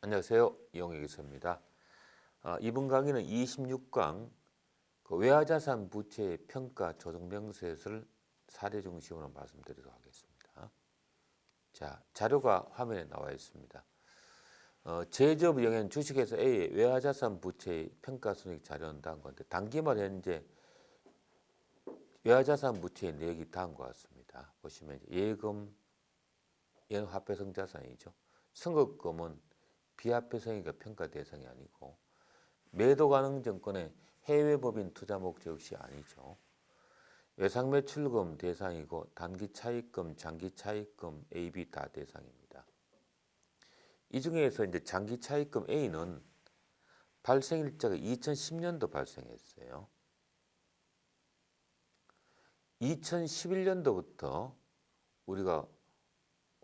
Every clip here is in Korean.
안녕하세요. 이용희 교수입니다. 아, 이번 강의는 26강 그 외화자산 부채 평가 조정 명세서를 사례 중심으로 말씀드리도록 하겠습니다. 자, 자료가 화면에 나와 있습니다. 어, 제조업 영향 주식회사 A의 외화자산 부채 평가 손익 자료는 다음 건데 단기말 현재 외화자산 부채의 내역이 다음과 같습니다. 보시면 예금, 연화폐성 자산이죠. 선급금은 비합회성이가 평가 대상이 아니고 매도 가능 정권의 해외 법인 투자 목적 역시 아니죠. 외상 매출금 대상이고 단기 차익금, 장기 차익금 A, B 다 대상입니다. 이 중에서 이제 장기 차익금 A는 발생 일자가 2010년도 발생했어요. 2011년도부터 우리가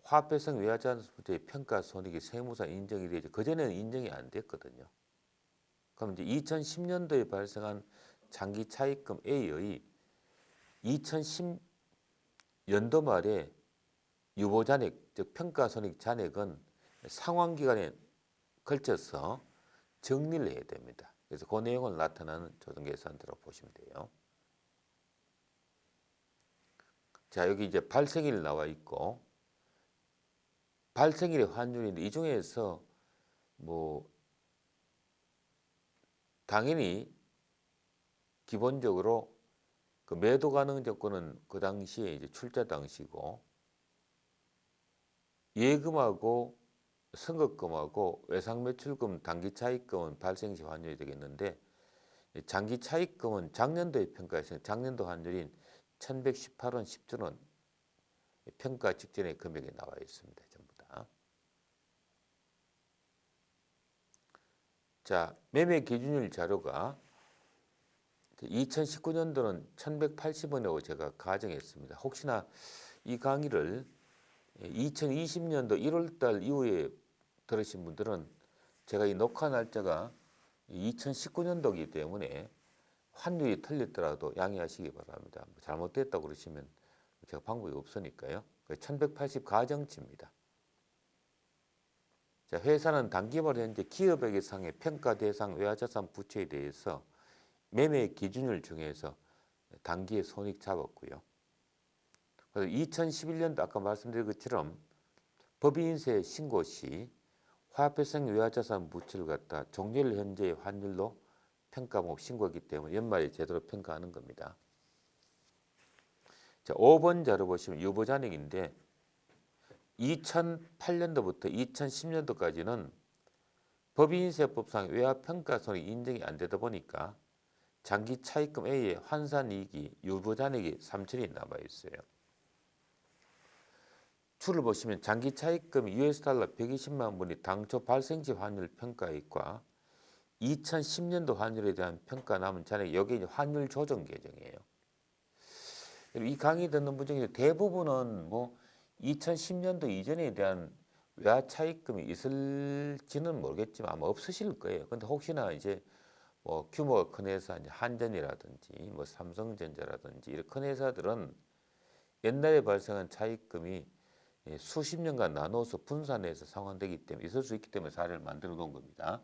화폐성 외화자산부의 평가 손익이 세무상 인정이 되죠. 그전에는 인정이 안 됐거든요. 그럼 이제 2010년도에 발생한 장기 차익금 A의 2010년도 말에 유보 잔액, 즉 평가 손익 잔액은 상환 기간에 걸쳐서 정리를 해야 됩니다. 그래서 그 내용을 나타나는 조정 계산대로 보시면 돼요. 자, 여기 이제 발생일 나와 있고 발생일의 환율인데 이 중에서 뭐 당연히 기본적으로 그 매도 가능 조건은 그 당시에 이제 출자 당시고 예금하고 선급금하고 외상 매출금 단기 차익금은 발생 시 환율이 되겠는데 장기 차익금은 작년도에 평가했으니 작년도 환율인 1118원 10천 원 평가 직전의 금액이 나와 있습니다. 자, 매매 기준일 자료가 2019년도는 1180원이라고 제가 가정했습니다. 혹시나 이 강의를 2020년도 1월 달 이후에 들으신 분들은 제가 이 녹화 날짜가 2019년도이기 때문에 환율이 틀렸더라도 양해하시기 바랍니다. 뭐 잘못됐다고 그러시면 제가 방법이 없으니까요. 1180 가정치입니다. 자, 회사는 단기말 현재 기업에게 상의 평가 대상 외화자산 부채에 대해서 매매 기준을 정해서 단기에 손익 잡았고요. 그래서 2011년도 아까 말씀드린 것처럼 법인세 신고 시 화폐성 외화자산 부채를 갖다 종료일 현재의 환율로 평가목 신고하기 때문에 연말에 제대로 평가하는 겁니다. 자, 5번 자료 보시면 유보잔액인데 2008년도부터 2010년도까지는 법인세법상 외화평가손이 인정이 안 되다 보니까 장기 차익금 A의 환산이익이 유보잔액이 3천이 남아 있어요. 줄을 보시면 장기 차익금 US 달러 120만 원이 당초 발생시 환율 평가액과 2010년도 환율에 대한 평가 남은 잔액 여기 이제 환율 조정 계정이에요. 이 강의 듣는 분 중에 대부분은 뭐 2010년도 이전에 대한 외화 차익금이 있을지는 모르겠지만 아마 없으실 거예요. 근데 혹시나 이제 뭐 규모가 큰 회사, 한전이라든지 뭐 삼성전자라든지 이런 큰 회사들은 옛날에 발생한 차익금이 예, 수십 년간 나눠서 분산해서 상환되기 때문에 있을 수 있기 때문에 사례를 만들어 놓은 겁니다.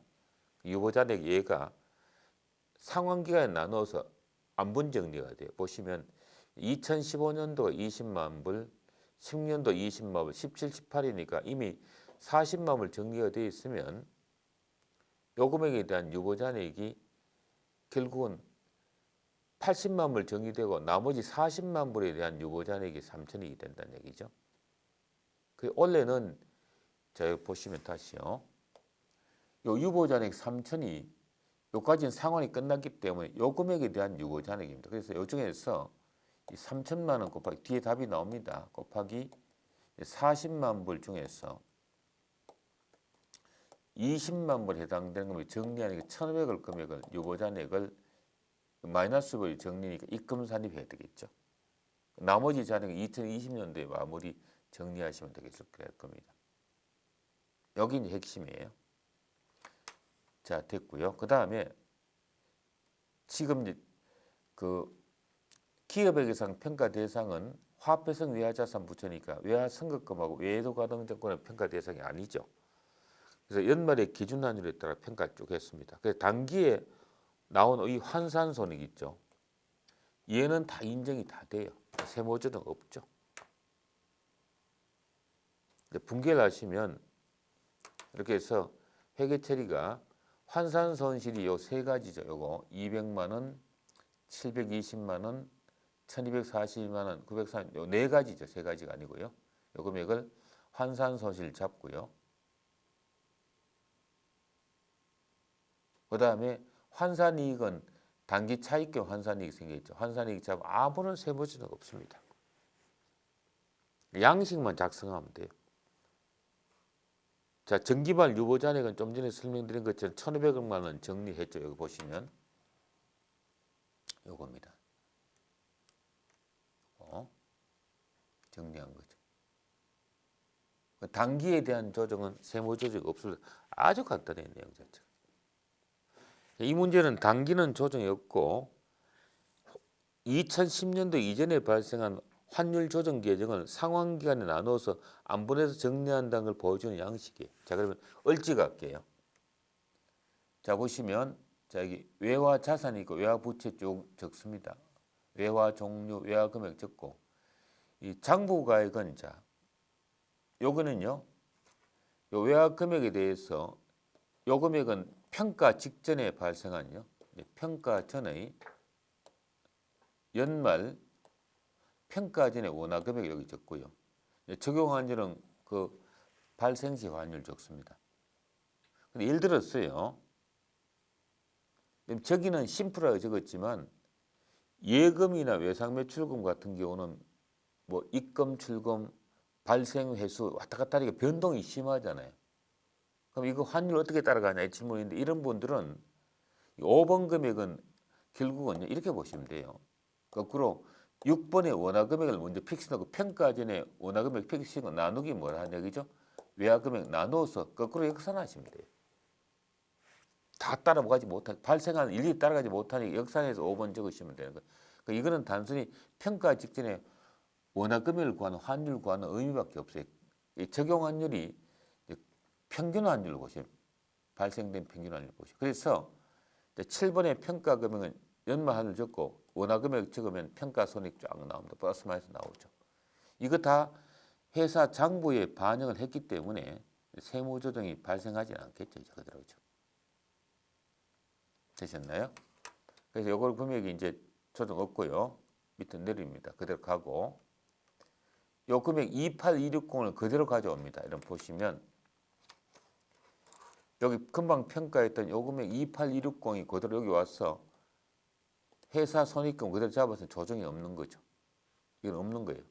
유보자액 얘가 상환 기간에 나눠서 안분 정리가 돼요. 보시면 2015년도가 20만 불, 10년도 20만 불, 17, 18이니까 이미 40만 불 정리가 되어 있으면 요 금액에 대한 유보잔액이 결국은 80만 불 정리되고 나머지 40만 불에 대한 유보잔액이 3천이 된다는 얘기죠. 그 원래는 자 보시면 다시요. 요 유보잔액 3천이 요까지는 상환이 끝났기 때문에 요 금액에 대한 유보잔액입니다. 그래서 요 중에서 이 3천만 원 곱하기 뒤에 답이 나옵니다. 곱하기 40만 불 중에서 20만 불 해당되는 금액 정리하니까 1,500을 금액을 유보잔액을 마이너스 불 정리니까 입금 산입해야 되겠죠. 나머지 잔액은 2020년도에 마무리 정리하시면 되겠을 겁니다. 여기 이제 핵심이에요. 자 됐고요. 그 다음에 지금 이제 그 기업에게상 평가 대상은 화폐성 외화자산 부채니까 외화 선급금하고 외도 가능 정권의 평가 대상이 아니죠. 그래서 연말의 기준 환율에 따라 평가를 쭉 했습니다. 그래서 단기에 나온 이 환산 손익 있죠. 얘는 다 인정이 다 돼요. 세모조정 없죠. 분개를 하시면 이렇게 해서 회계 처리가 환산 손실이 요 세 가지죠. 요거 200만 원, 720만 원, 1242만 원, 940, 요네 가지죠. 세 가지가 아니고요. 요 금액을 환산 손실 잡고요. 그 다음에 환산 이익은 단기 차익금 환산 이익 생기겠죠. 환산 이익 잡으면 아무런 세무조정 없습니다. 양식만 작성하면 돼요. 자, 정기말 유보 잔액은 좀 전에 설명드린 것처럼 1,500억만 원 정리했죠. 여기 보시면 요겁니다. 어? 정리한 거죠. 그 단기에 대한 조정은 세무 조정이 없습니다. 아주 간단해요, 내용 자체가. 이 문제는 단기는 조정이 없고 2010년도 이전에 발생한 환율 조정 계정을 상환 기간에 나눠서 안 보내서 정리한다는 걸 보여주는 양식이에요. 자 그러면 얼지가 할게요. 자 보시면 자 여기 외화 자산이 있고 외화 부채 쭉 적습니다. 외화 종류, 외화 금액 적고 이 장부가액은 자 요거는요. 요 외화 금액에 대해서 요 금액은 평가 직전에 발생한요. 이제 평가 전의 연말 평가 전에 원화 금액 여기 적고요. 이제 적용 환율은 그 발생 시 환율 적습니다. 근데 예를 들었어요. 저기는 심플하게 적었지만 예금이나 외상 매출금 같은 경우는 뭐 입금 출금 발생 횟수 왔다 갔다 하니까 변동이 심하잖아요. 그럼 이거 환율 어떻게 따라가냐 이 질문인데 이런 분들은 5번 금액은 결국은 이렇게 보시면 돼요. 거꾸로 6번의 원화 금액을 먼저 픽스하고 평가 전에 원화 금액 픽스하고 나누기 뭐라 하냐 그죠? 외화 금액 나누어서 거꾸로 역산하시면 돼요. 다 따라가지 못한 발생하는 일일이 따라가지 못하니 역산해서 5번 적으시면 되는 거예요. 그러니까 이거는 단순히 평가 직전에 원화 금액을 구하는 환율 구하는 의미밖에 없어요. 이 적용 환율이 평균 환율을 보시면 발생된 평균 환율을 보시면 그래서 7번의 평가 금액은 연말 환율 적고 원화 금액 적으면 평가 손익 쫙 나옵니다. 플러스 마이너스 나오죠. 이거 다 회사 장부에 반영을 했기 때문에 세무 조정이 발생하지 않겠죠. 이제 그대로죠. 되셨나요? 그래서 이걸 금액이 이제 조정 없고요. 밑에 내립니다. 그대로 가고 요 금액 28260을 그대로 가져옵니다. 이런 보시면 여기 금방 평가했던 요 금액 28260이 그대로 여기 와서 회사 손익금 그대로 잡아서 조정이 없는 거죠. 이건 없는 거예요.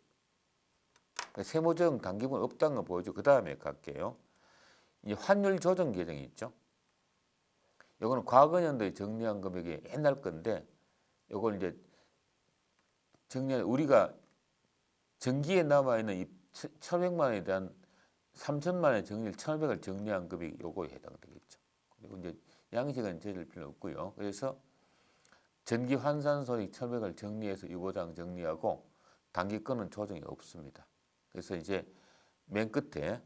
그러니까 세무 조정 단기분 없다는 거 보여주고 그 다음에 갈게요. 이 환율 조정 계정이 있죠. 이거는 과거 년도에 정리한 금액이 옛날 건데 이걸 이제 정리한 우리가 정기에 남아 있는 이 1,100만 원에 대한 3천만 원의 정리를 1,500을 정리한 금액이 요거에 해당되겠죠. 그리고 이제 양식은 제일 필요 없고요. 그래서 전기 환산 손익 1,500을 정리해서 유보장 정리하고 단기 거는 조정이 없습니다. 그래서 이제 맨 끝에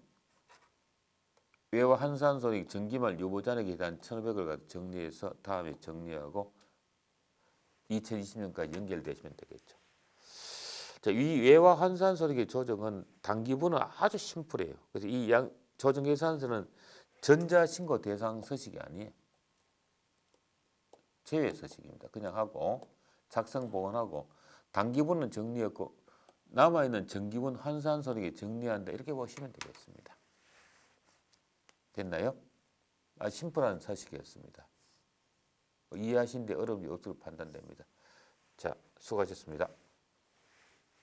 외화 환산 손익 전기말 유보잔액에 대한 1,500을 가지고 정리해서 다음에 정리하고 2020년까지 연결되시면 되겠죠. 자, 이 외화 환산 손익의 조정은 단기분은 아주 심플해요. 그래서 이 양 조정 계산서는 전자 신고 대상 서식이 아니에요. 제외 서식입니다. 그냥 하고 작성 보관하고 단기분은 정리했고 남아 있는 정기분 환산 손익에 정리한다 이렇게 보시면 되겠습니다. 됐나요? 아 심플한 사식이었습니다. 이해하시는데 어려움이 없도록 판단됩니다. 자, 수고하셨습니다.